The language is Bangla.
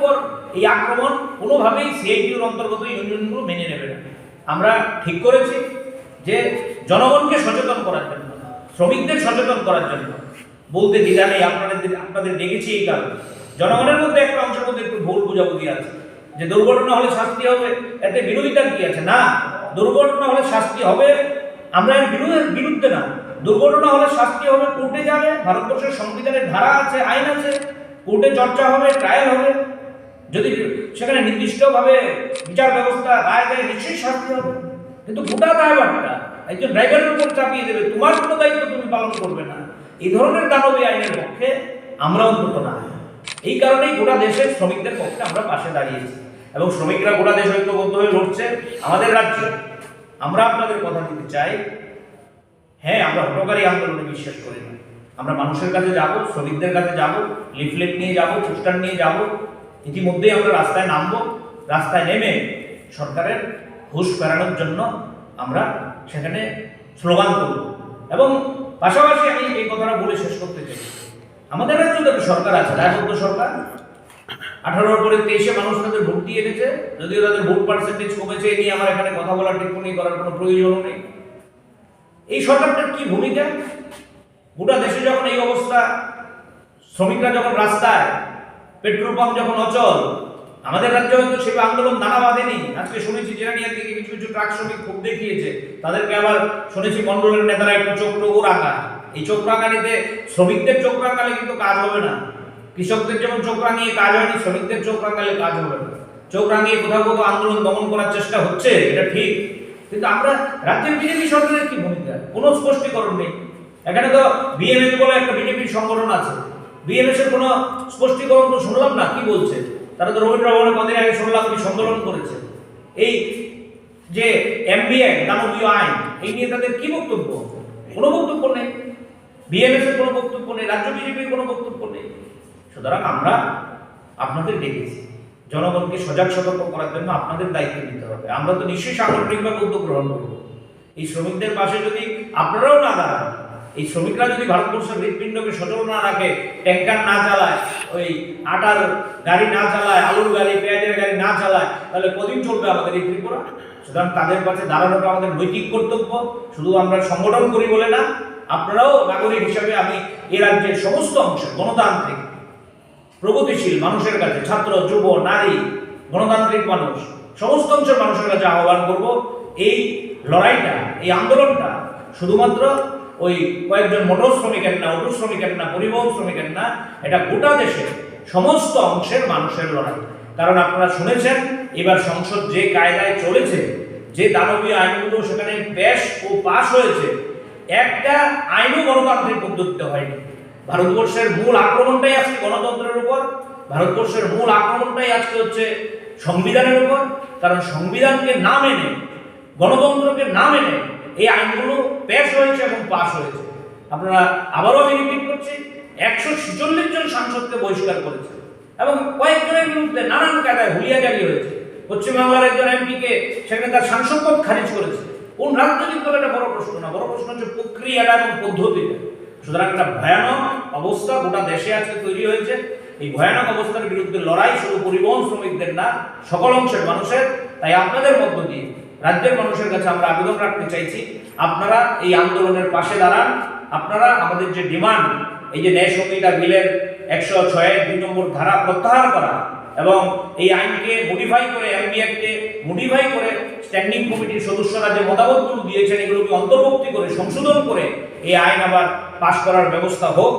উপর এই আক্রমণ কোনোভাবেই সিআইটিউর অন্তর্গত ইউনিয়নগুলো মেনে নেবে না। আমরা ঠিক করেছি যে জনগণকে সচেতন করার জন্য, শ্রমিকদের সচেতন করার জন্য। বলতে দ্বিধা নেই আপনাদের আপনাদের ডেকেছি এই কারণে। জনগণের মধ্যে একটা অংশের মধ্যে একটু ভুল বুঝাবুঝি আছে, যে দুর্ঘটনা হলে শাস্তি হবে, এতে বিরোধিতার কি আছে? না, দুর্ঘটনা হলে শাস্তি হবে, আমরা এর বিরুদ্ধে বিরুদ্ধে না। দুর্ঘটনা হলে শাস্তি হবে, কোর্টে যাবে, ভারতবর্ষের সংবিধানের ধারা আছে, আইন আছে, কোর্টে চর্চা হবে ট্রায়াল হবে। যদি সেখানে নির্দিষ্টভাবে বিচার ব্যবস্থা রায় দেয়, নিশ্চয়ই শাস্তি হবে। কিন্তু গোটা দায়ভারটা একজন ড্রাইভারের উপর চাপিয়ে দেবে, তোমার কোনো দায়িত্ব তুমি পালন করবে না। এই ধরনের দানবী আইনের পক্ষে আমরা অন্তত না। এই কারণেই গোটা দেশের শ্রমিকদের পক্ষে আমরা পাশে দাঁড়িয়েছি। এবং শ্রমিকরা গোটা দেশ ঐক্যবদ্ধ হয়ে লড়ছে, আমাদের রাজ্যে। আমরা আপনাদের কথা দিতে চাই হ্যাঁ আমরা হটকারী আন্দোলনে বিশ্বাস করি না। আমরা মানুষের কাছে যাব, শ্রমিকদের কাছে যাব, লিফলেট নিয়ে যাব, পোস্টার নিয়ে যাব ইতিমধ্যেই আমরা রাস্তায় নামবো, রাস্তায় নেমে সরকারের ঘুষ ফেরানোর জন্য আমরা সেখানে স্লোগান করব এবং পাশাপাশি আমি এই কথাটা বলে শেষ করতে চাই। আমাদের রাজ্যে তো সরকার আছে দায়বদ্ধ সরকার। আঠারোর পরে তেইশে মানুষ তাদের ভোট দিয়ে এনেছে, যদিও তাদের ভোট পার্সেন্টেজ কমেছে, এ নিয়ে আমার এখানে কথা বলার টিপ্পণী করার কোনো প্রয়োজনও নেই। এই সরকারটার কি ভূমিকা? গোটা দেশে যখন এই অবস্থা, শ্রমিকরা যখন রাস্তায় পেট্রোল পাম্প যখন অচল, আমাদের রাজ্যে হয়তো সেবা আন্দোলন দানা বাঁধেনি। আজকে শুনেছি জেরানিয়ার দিকে কিছু কিছু ট্রাক শ্রমিক খুব দেখিয়েছে, তাদেরকে আবার শুনেছি মন্ডলের নেতারা একটু চোখ টোকর আঁকা এই চোখ শ্রমিকদের চোখ কিন্তু কাজ হবে না। কৃষকদের যেমন চোখ রাঙিয়ে কাজ হয়নি, শ্রমিকদের চোখ রাঙালে কাজ হবে না। চোখ রাঙিয়ে কোথাও কোথাও আন্দোলন দমন করার চেষ্টা হচ্ছে, এটা ঠিক। কিন্তু আমরা রাজ্যের বিজেপি সরকারের কি ভূমিকা? কোনো স্পষ্টীকরণ নেই। এখানে তো বিএমএস বলে একটা বিজেপির সংগঠন আছে। বিএমএস এর কোনো স্পষ্টীকরণ তো শুনলাম না, কি বলছে? তারা তো রবীন্দ্র ভবনে কদিন আগে শুনলাম কি সম্মেলন করেছে এই যে এমবিএ দানবীয় আইন এই নিয়ে তাদের কি বক্তব্য? কোনো বক্তব্য নেই। বিএমএস এর কোনো বক্তব্য নেই, রাজ্য বিজেপির কোনো বক্তব্য নেই। সুতরাং আমরা আপনাদের ডেকেছি। জনগণকে সজাগ সতর্ক করার জন্য আপনাদের দায়িত্ব নিতে হবে। আমরা তো নিশ্চয়ই সাংগঠনিকভাবে উদ্যোগ গ্রহণ করব। এই শ্রমিকদের পাশে যদি আপনারাও না দাঁড়ান এই শ্রমিকরা যদি ভারতবর্ষের হৃৎপিণ্ডকে সচল না রাখে, ট্যাঙ্কার না চালায়, ওই আটার গাড়ি না চালায়, আলুর গাড়ি, পেঁয়াজের গাড়ি না চালায়, তাহলে কদিন চলবে আমাদের এই ত্রিপুরা? সুতরাং তাদের কাছে দাঁড়ানোটা আমাদের নৈতিক কর্তব্য। শুধু আমরা সংগঠন করি বলে না, আপনারাও নাগরিক হিসাবে আমি এ রাজ্যের সমস্ত অংশ, গণতান্ত্রিক, প্রগতিশীল মানুষের কাছে, ছাত্র, যুব, নারী, গণতান্ত্রিক মানুষ, সমস্ত অংশের মানুষের কাছে আহ্বান করব, এই লড়াইটা, এই আন্দোলনটা শুধুমাত্র ওই কয়েকজন মোটর শ্রমিকের না, অটো শ্রমিকের না, পরিবহন শ্রমিকের না, এটা গোটা দেশের সমস্ত অংশের মানুষের লড়াই। কারণ আপনারা শুনেছেন, এবার সংসদ যে কায়দায় চলেছে, যে দানবীয় আইনগুলো সেখানে পেশ ও পাশ হয়েছে, একটা আইনও গণতান্ত্রিক পদ্ধতিতে হয়নি। ভারতবর্ষের মূল আক্রমণটাই আজকে গণতন্ত্রের উপর, ভারতবর্ষের মূল আক্রমণটাই আজকে হচ্ছে সংবিধানের উপর, কারণ সংবিধানকে না মেনে, গণতন্ত্রকে না মেনে এই আইনগুলো পেশ হয়েছে এবং পাশ হয়েছে। আপনারা আবারও আমি রিপিট করছি, একশো ছেচল্লিশ জন সাংসদকে বহিষ্কার করেছে এবং কয়েকজনের বিরুদ্ধে নানান হুলিয়া জারি হয়েছে। পশ্চিমবাংলার একজন এমপিকে, সেখানে তার সাংসদপদ খারিজ করেছে। কোন রাজনৈতিক দল এটা বড় প্রশ্ন না, বড় প্রশ্ন হচ্ছে প্রক্রিয়াটা এবং পদ্ধতিটা সুতরাং একটা ভয়ানক অবস্থা গোটা দেশে আজকে তৈরি হয়েছে। এই ভয়ানক অবস্থার বিরুদ্ধে লড়াই শুধু পরিবহন শ্রমিকদের না, সকল অংশের মানুষের। তাই আপনাদের মধ্য দিয়ে রাজ্যের মানুষের কাছে আমরা আবেদন রাখতে চাইছি, আপনারা এই আন্দোলনের পাশে দাঁড়ান। আপনারা আমাদের যে ডিমান্ড, এই যে ন্যায় সংহিতা বিলের একশো ছয়ের দুই নম্বর ধারা প্রত্যাহার করা এবং এই আইনকে মডিফাই করে এমবিএফকে মডিফাই করে স্ট্যান্ডিং কমিটির সদস্যরা যে মতামতগুলো দিয়েছেন, এগুলোকে অন্তর্ভুক্তি করে, সংশোধন করে এই আইন আবার পাশ করার ব্যবস্থা হোক।